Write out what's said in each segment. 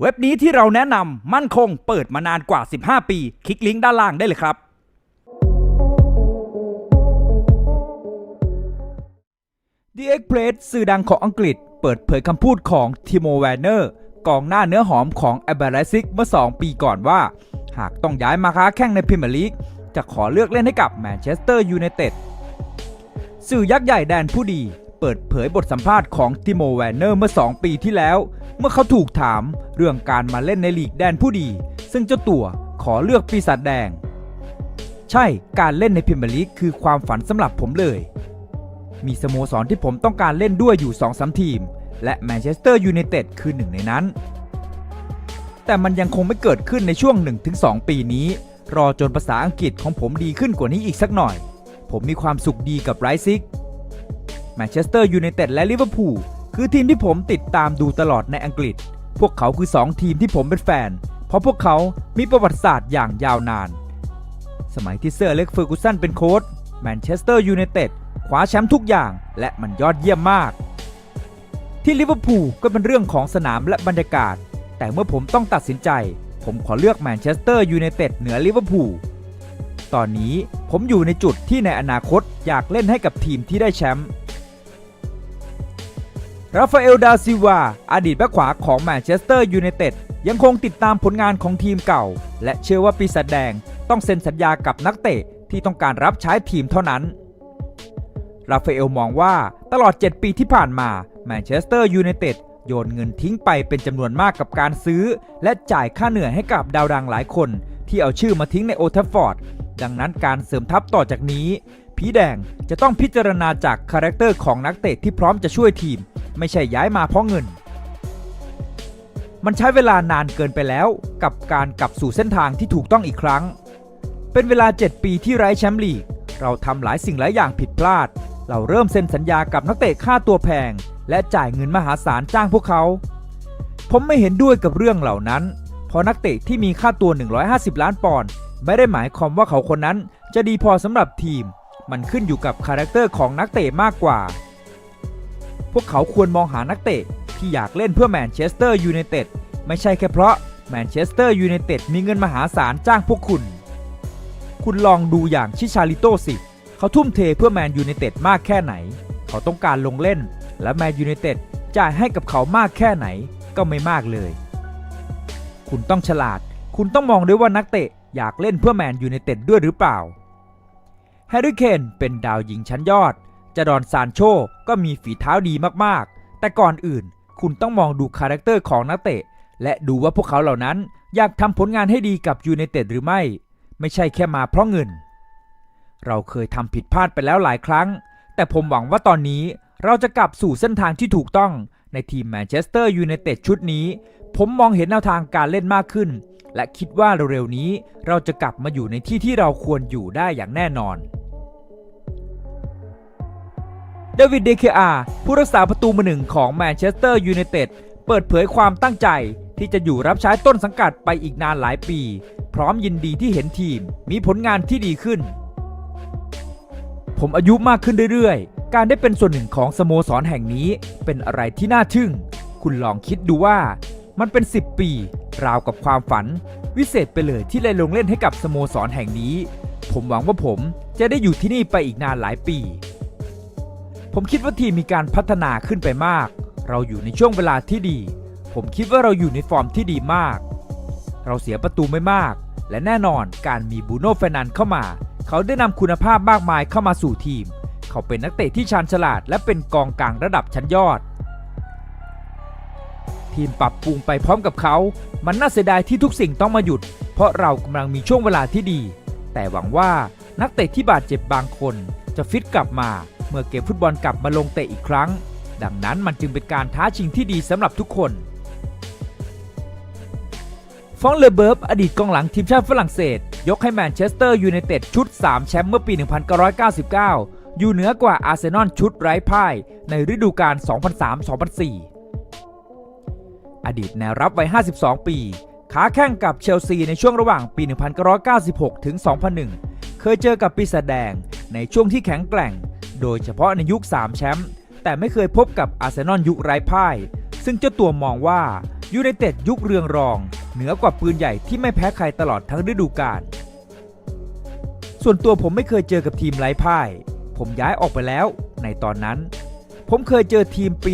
เว็บนี้ที่เราแนะนำมั่นคงเปิดมานานกว่า 15 ปี คลิกลิงก์ด้านล่างได้เลยครับ The Express สื่อดังของอังกฤษ เปิดเผยคำพูดของทิโมแวนเนอร์กองหน้าเนื้อหอมของแอบเบรซิกเมื่อ 2 ปีก่อนว่า หากต้องย้ายมาค้าแข่งในพรีเมียร์ลีก จะขอเลือกเล่นให้กับแมนเชสเตอร์ยูไนเต็ดสื่อยักษ์ใหญ่แดนผู้ดี เปิดเผยบทสัมภาษณ์ของติโมแวนเนอร์เมื่อ 2 ปีที่แล้ว เมื่อเขาถูกถามเรื่องการมาเล่นในลีกแดนผู้ดี ซึ่งเจ้าตัวขอเลือกปีศาจแดง ใช่การเล่นในพรีเมียร์ลีกคือความฝันสำหรับผมเลย มีสโมสรที่ผมต้องการเล่นด้วยอยู่2-3ทีม และแมนเชสเตอร์ยูไนเต็ดคือหนึ่งในนั้น แต่มันยังคงไม่เกิดขึ้นในช่วง 1-2 ปีนี้ รอจนภาษาอังกฤษของผมดีขึ้นกว่านี้อีกสักหน่อย ผมมีความสุขดีกับไรซิก แมนเชสเตอร์ยูไนเต็ดและลิเวอร์พูลคือทีมที่ผมติดตามดูตลอดในอังกฤษ พวกเขาคือ 2 ทีมที่ผมเป็นแฟน เพราะพวกเขามีประวัติศาสตร์อย่างยาวนาน สมัยที่เซอร์เล็กเฟอร์กูสันเป็นโค้ชแมนเชสเตอร์ยูไนเต็ดคว้าแชมป์ทุกอย่างและมันยอดเยี่ยมมาก ที่ลิเวอร์พูลก็เป็นเรื่องของสนามและบรรยากาศ แต่เมื่อผมต้องตัดสินใจ ผมขอเลือกแมนเชสเตอร์ยูไนเต็ดเหนือลิเวอร์พูลตอนนี้ผมอยู่ในจุดที่ในอนาคตอยากเล่นให้กับทีมที่ได้แชมป์ ราฟาเอล ดาซิวา อดีตแบ็คขวาของแมนเชสเตอร์ยูไนเต็ดยังคงติดตามผลงานของทีมเก่า และเชื่อว่าปีศาจแดงต้องเซ็นสัญญากับนักเตะที่ต้องการรับใช้ทีมเท่านั้น ราฟาเอลมองว่าตลอด 7 ปีที่ผ่านมาแมนเชสเตอร์ยูไนเต็ดโยนเงินทิ้งไปเป็นจำนวนมากกับการซื้อ และจ่ายค่าเหนื่อยให้กับดาวดังหลายคน ที่เอาชื่อมาทิ้งในโอทัฟฟอร์ด ดังนั้นการเสริมทัพต่อจากนี้ ผีแดงจะต้องพิจารณาจากคาแรคเตอร์ของนักเตะที่พร้อมจะช่วยทีม ไม่ใช่ย้ายมาเพราะเงิน มันใช้เวลานานเกินไปแล้วกับการกลับสู่เส้นทางที่ถูกต้องอีกครั้ง เป็นเวลา 7 ปีที่ไร้แชมป์ลีก เราทำหลายสิ่งหลายอย่างผิดพลาด เราเริ่มเซ็นสัญญากับนักเตะค่าตัวแพง และจ่ายเงินมหาศาลจ้างพวกเขา ผมไม่เห็นด้วยกับเรื่องเหล่านั้น เพราะนักเตะที่มีค่าตัว 150 ล้านปอนด์ไม่ได้หมายความว่าเขาคนนั้นจะดีพอสำหรับทีม มันขึ้นอยู่กับคาแรคเตอร์ของนักเตะมากกว่า พวกเขาควรมองหานักเตะที่อยากเล่นเพื่อแมนเชสเตอร์ยูไนเต็ดไม่ใช่แค่เพราะแมนเชสเตอร์ยูไนเต็ดมีเงินมหาศาลจ้างพวกคุณ คุณลองดูอย่างชิชาริโตสิ เขาทุ่มเทเพื่อแมนยูไนเต็ดมากแค่ไหน เขาต้องการลงเล่น และแมนยูไนเต็ดจ่ายให้กับเขามากแค่ไหนก็ไม่มากเลย คุณต้องฉลาด คุณต้องมองด้วยว่านักเตะอยากเล่นเพื่อแมนยูไนเต็ดด้วยหรือเปล่า แฮร์รี่เคนเป็นดาวยิงชั้นยอดจดอนซานโชก็มีฝีเท้าดีมากๆ แต่ก่อนอื่น คุณต้องมองดูคาแรคเตอร์ของนักเตะ และดูว่าพวกเขาเหล่านั้นอยากทำผลงานให้ดีกับยูไนเต็ดหรือไม่ ไม่ใช่แค่มาเพราะเงิน เราเคยทำผิดพลาดไปแล้วหลายครั้ง แต่ผมหวังว่าตอนนี้เราจะกลับสู่เส้นทางที่ถูกต้องในทีมแมนเชสเตอร์ยูไนเต็ดชุดนี้ ผมมองเห็นแนวทางการเล่นมากขึ้น และคิดว่าเร็วๆนี้เราจะกลับมาอยู่ในที่ที่เราควรอยู่ได้อย่างแน่นอน เดวิดเดเคอาผู้รักษาประตูมือหนึ่งของแมนเชสเตอร์ยูไนเต็ดเปิดเผยความตั้งใจที่จะอยู่รับใช้ต้นสังกัดไปอีกนานหลายปี พร้อมยินดีที่เห็นทีมมีผลงานที่ดีขึ้น ผมอายุมากขึ้นเรื่อยๆ การได้เป็นส่วนหนึ่งของสโมสรแห่งนี้เป็นอะไรที่น่าทึ่ง คุณลองคิดดูว่ามันเป็น 10 ปี ราวกับความฝัน วิเศษไปเลยที่ได้ลงเล่นให้กับสโมสรแห่งนี้ ผมหวังว่าผมจะได้อยู่ที่นี่ไปอีกนานหลายปี ผมคิดว่าทีมมีการพัฒนาขึ้นไปมาก เราอยู่ในช่วงเวลาที่ดี ผมคิดว่าเราอยู่ในฟอร์มที่ดีมาก เราเสียประตูไม่มาก และแน่นอนการมีบูโน่เฟนันเข้ามา เขาได้นำคุณภาพมากมายเข้ามาสู่ทีม เขาเป็นนักเตะที่ชาญฉลาด และเป็นกองกลางระดับชั้นยอด ทีมปรับปรุงไปพร้อมกับเขา มันน่าเสียดายที่ทุกสิ่งต้องมาหยุด เพราะเรากำลังมีช่วงเวลาที่ดี แต่หวังว่านักเตะที่บาดเจ็บบางคนจะฟิตกลับมา เมื่อเกมฟุตบอลกลับมาลงเตะอีกครั้ง ดังนั้นมันจึงเป็นการท้าชิงที่ดีสำหรับทุกคน ฟองเลเบิร์บอดีตกองหลังทีมชาติฝรั่งเศส ยกให้แมนเชสเตอร์ยูไนเต็ดชุด 3 แชมป์เมื่อปี 1999 อยู่เหนือกว่าอาร์เซนอลชุดไร้พ่าย ในฤดูกาล 2003-2004 อดีตแนวรับวัย 52 ปีขาแข่งกับเชลซีในช่วงระหว่างปี 1996 ถึง 2001 เคยเจอกับปีศาจแดงในช่วงที่แข็งแกร่ง โดยเฉพาะในยุค 3 แชมป์แต่ไม่เคยพบกับอาร์เซนอลยุคไร้พ่าย ซึ่งเจ้าตัวมองว่ายูไนเต็ดยุคเรืองรอง เหนือกว่าปืนใหญ่ที่ไม่แพ้ใครตลอดทั้งฤดูกาลส่วนตัวผมไม่เคยเจอกับทีมไร้พ่าย ผมย้ายออกไปแล้ว ในตอนนั้น ผมเคยเจอทีมปี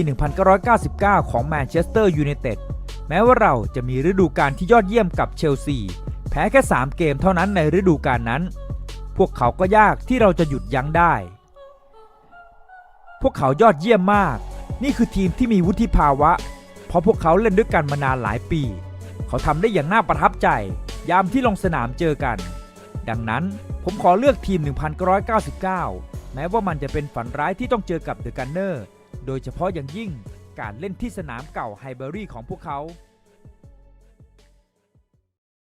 1999 ของแมนเชสเตอร์ยูไนเต็ดแม้ว่าเราจะมีฤดูกาลที่ยอดเยี่ยมกับเชลซี แพ้แค่ 3 เกมเท่านั้นในฤดูกาลนั้น พวกเขาก็ยากที่เราจะหยุดยั้งได้ พวกเขายอดเยี่ยมมาก นี่คือทีมที่มีวุฒิภาวะ เพราะพวกเขาเล่นด้วยกันมานานหลายปี เขาทำได้อย่างน่าประทับใจ ยามที่ลงสนามเจอกัน ดังนั้นผมขอเลือกทีม 1999 แม้ว่ามันจะเป็นฝันร้ายที่ต้องเจอกับเดอะกันเนอร์ โดยเฉพาะอย่างยิ่งการเล่นที่สนามเก่าไฮเบอรี่ของพวกเขา